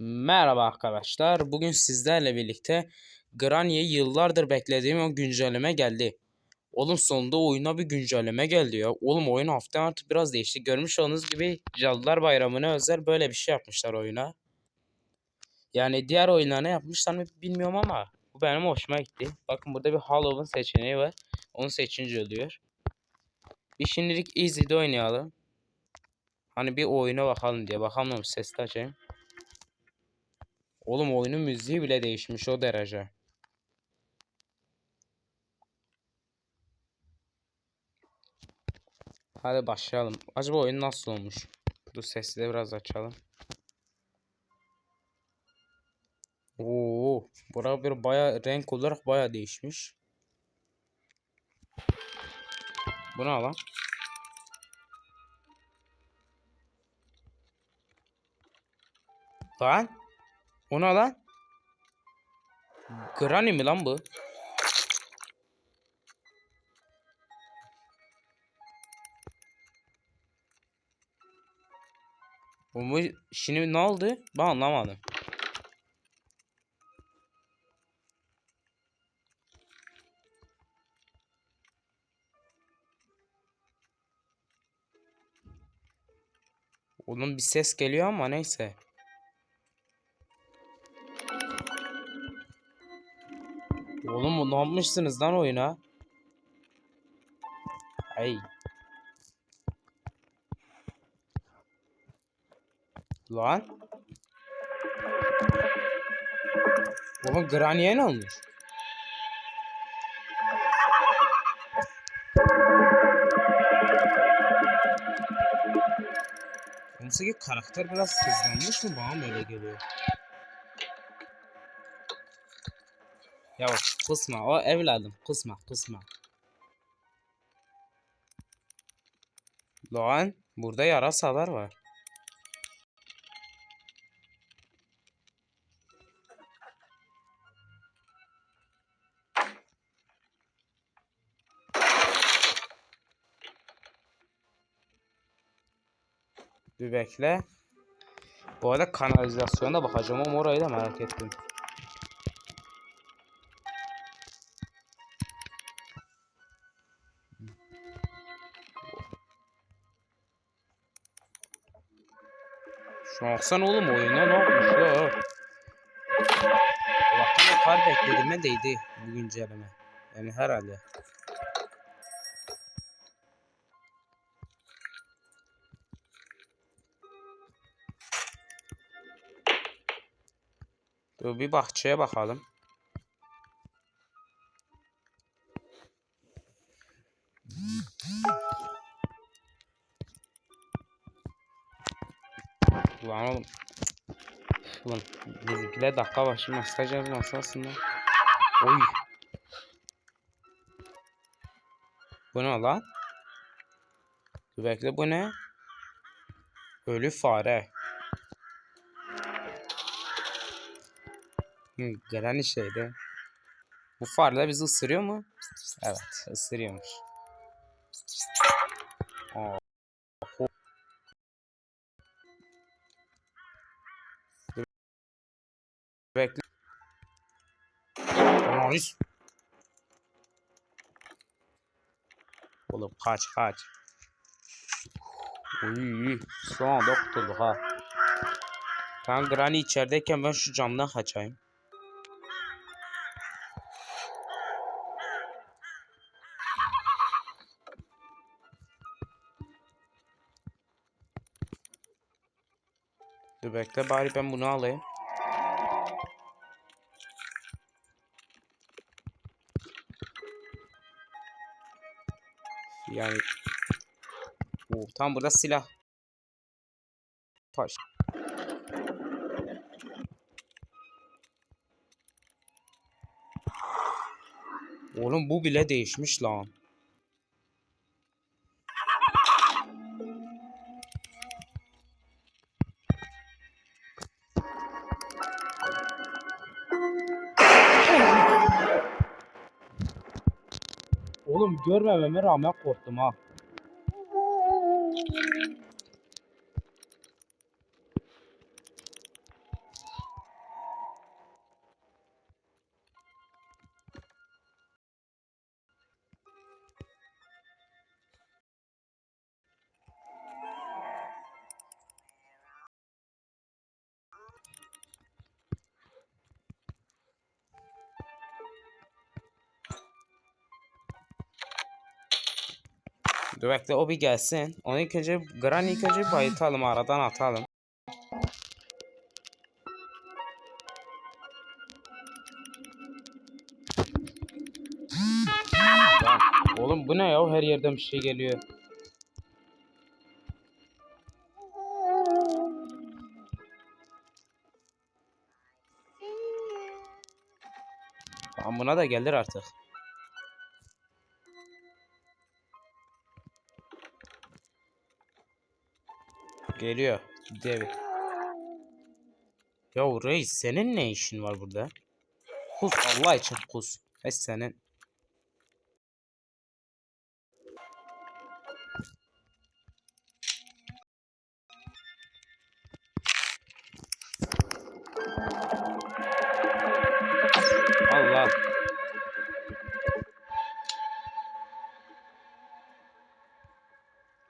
Merhaba arkadaşlar. Bugün sizlerle birlikte Granny'e yıllardır beklediğim o güncelleme geldi. Oğlum sonunda oyuna bir güncelleme geldi ya. Oğlum oyun hafta artık biraz değişti. Görmüş olduğunuz gibi Cadılar Bayramı'na özel böyle bir şey yapmışlar oyuna. Yani diğer oyunlara ne yapmışlar mı bilmiyorum ama bu benim hoşuma gitti. Bakın burada bir Halloween seçeneği var. Onu seçince oluyor. Bir şimdilik Easy'de oynayalım. Hani bir oyuna bakalım diye. Bakalım sesli açayım. Oğlum oyunun müziği bile değişmiş o derece. Hadi başlayalım. Acaba oyun nasıl olmuş? Dur sesi de biraz açalım. Oo, bura bir baya renk olarak baya değişmiş. Bu ne lan? Lan? O ne lan? Granny mi lan bu? Bu? Şimdi ne oldu? Ben anlamadım. Onun bir ses geliyor ama neyse. Oğlum ne yapmışsınız lan oyuna? Ay. Lan. Oğlum Granny'e ne olmuş? Oysa ki karakter biraz hızlanmış mı bana mı öyle geliyor? Ya kısma o evladım kısma kısma. Lan burada yarasalar var. Bir bekle. Bu arada kanalizasyona bakacağım ama orayı da merak ettim. Şu an baksana oğlum oyuna ne yapmış ya? Allah'tan o kar beklediğime değdi bu güncelleme. Yani herhalde. Dur bir bahçeye bakalım. Bizimkiler dakika başı mesaj yazması aslında. Oy. Bu ne lan? Bekle bu ne? Ölü fare. Hı, gelen şeydi. Bu fareler bizi ısırıyor mu? Evet, ısırıyormuş. Aa. Bekle. Nice. Oğlum kaç kaç. Uy, son kurtulduk ha. Ben Granny içerideyken ben şu camdan kaçayım. Dur bekle bari ben bunu alayım. Yani Oo, tam burada silah. Taş. Oğlum bu bile değişmiş lan. Oğlum görmememe rağmen korktum ha. Dur bekle o bir gelsin. Onu ilk önce Granny ilk önce bayıtalım aradan atalım. Lan, Oğlum bu ne ya? Her yerden bir şey geliyor. Tamam buna da gelir artık. Geliyor. Dev. Ya reis senin ne işin var burada? Kus Allah için kus. Ve senin. Allah.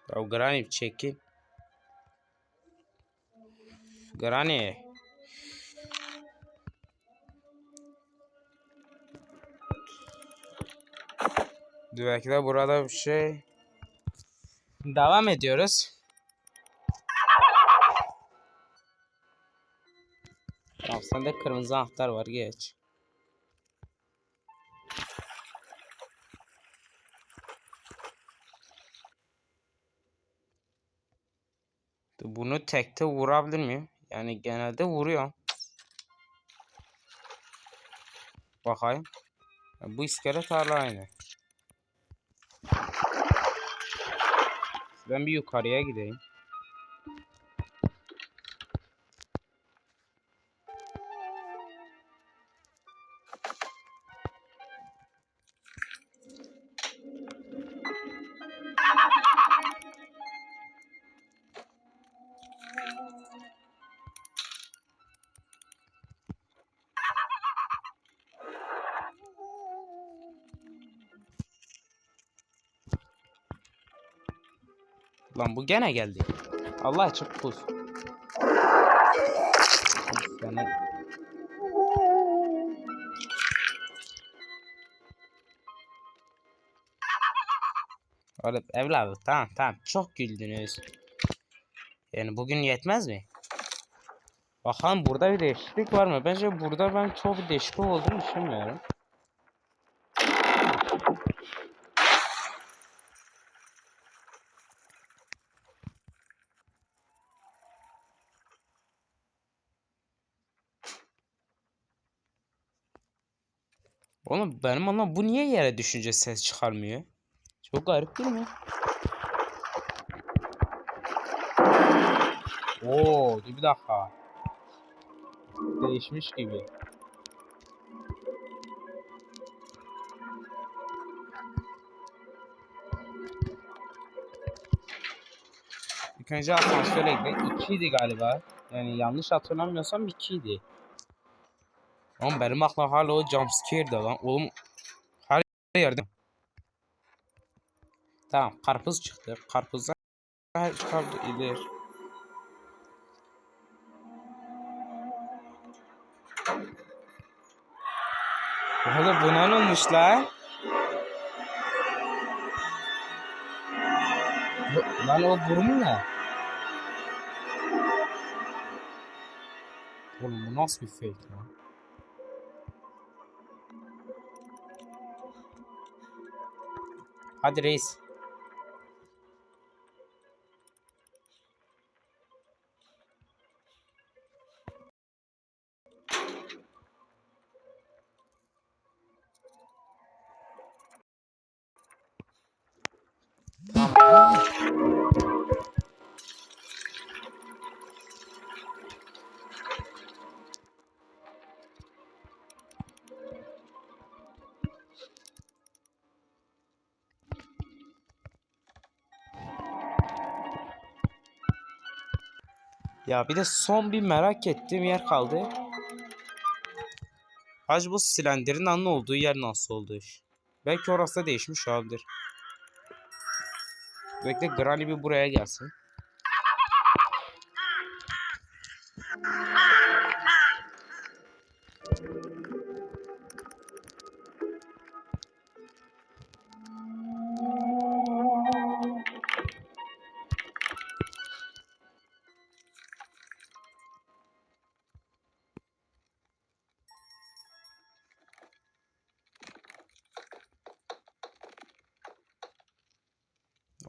Ya çekil. Granny. Belki de burada bir şey. Devam ediyoruz. Tamam sende kırmızı anahtar var geç. Bunu tekte vurabilir miyim? Yani genelde vuruyor. Bakayım. Bu iskelet hala aynı. Ben bir yukarıya gideyim. Lan bu gene geldi. Allah için pus. Seni... Oğlum evladım tamam tamam çok güldünüz. Yani bugün yetmez mi? Bakalım burada bir değişiklik var mı? Bence burada ben çok değişiklik olduğunu düşünmüyorum. Oğlum benim anlam bu niye yere düşünce ses çıkarmıyor? Çok garip değil mi? Oo, bir dakika. Değişmiş gibi. İlk önce asansöre gidelim. 2 idi galiba. Yani yanlış hatırlamıyorsam 2 idi. Oğlum benim aklım hala o jumpscare'de lan. Oğlum her yerde. Tamam karpuz çıktı. Karpuzdan her çıkabilir. Oğlum buna ne olmuş lan? Lan o burnu ne? Oğlum bu nasıl bir fake lan? Hadi reis. Ya bir de son bir merak ettiğim yer kaldı. Bu silendirin anlı olduğu yer nasıl oldu? Belki orası da değişmiş olabilir. Bekle Granny bir buraya gelsin.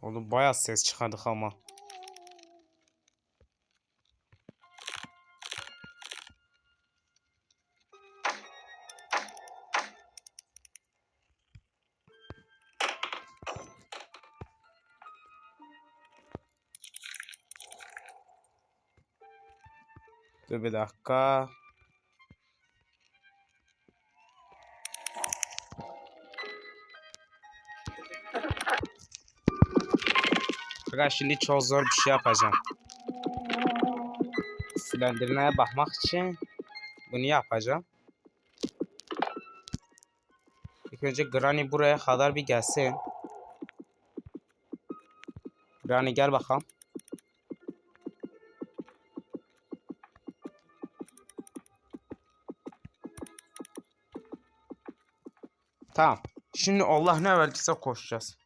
Oğlum bayağı ses çıkardık ama. Dur bir dakika. Fakat şimdi çok zor bir şey yapacağım. Silindirine bakmak için bunu yapacağım. İlk önce Granny buraya kadar bir gelsin. Granny gel bakalım. Tamam. Şimdi Allah ne verdiyse koşacağız.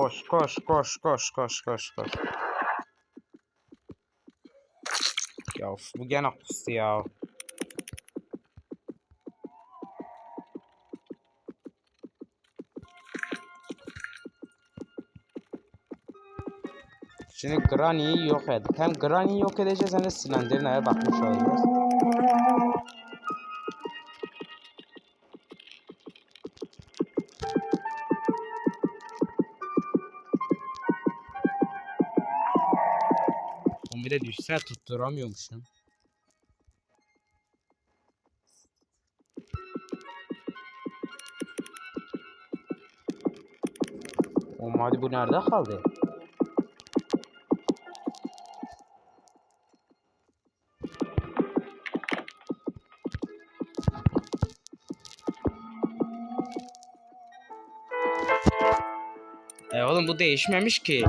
Koş koş koş koş koş koş koş. Ya of, bu gene kustu ya. Şimdi Granny'yi yok edip hem Granny'yi yok edeceğiz hem de Slender'ine bakmış olacağız. De düşse tutturamıyormuşum. Oğlum hadi bu nerede kaldı? E oğlum bu değişmemiş ki.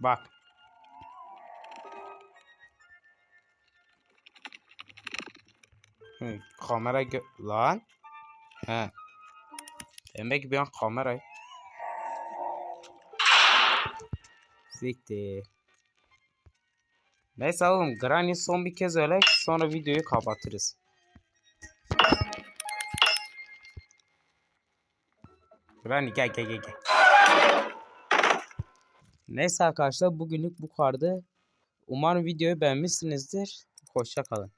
Bak. Hı, kamera lan. He. Demek an kamerayı. Zikti. Neyse oğlum Granny son bir kez öyle sonra videoyu kapatırız. Granny gel gel gel gel. Neyse arkadaşlar bugünlük bu kadardı. Umarım videoyu beğenmişsinizdir. Hoşça kalın.